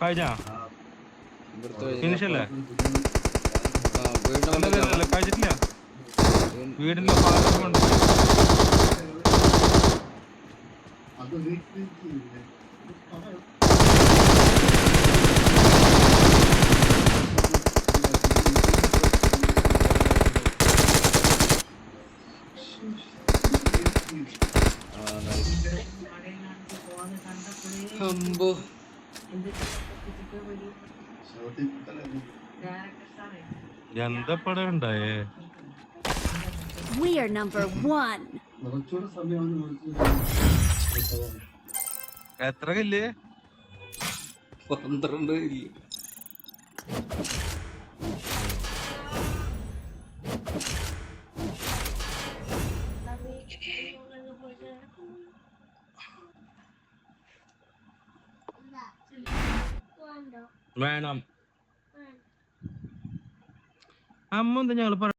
കഴിഞ്ഞാ? ഇവിടുത്തെ ഫിനിഷ് അല്ലേ ആ, വീടിന്റെ അല്ല, അമ്പോ. എന്താ പടം ഉണ്ടായേ. We are number one. എത്ര കല്ല്? പന്ത്രണ്ട് ഇല്ല വേണം. അമ്മ എന്താ ഞങ്ങൾ പറ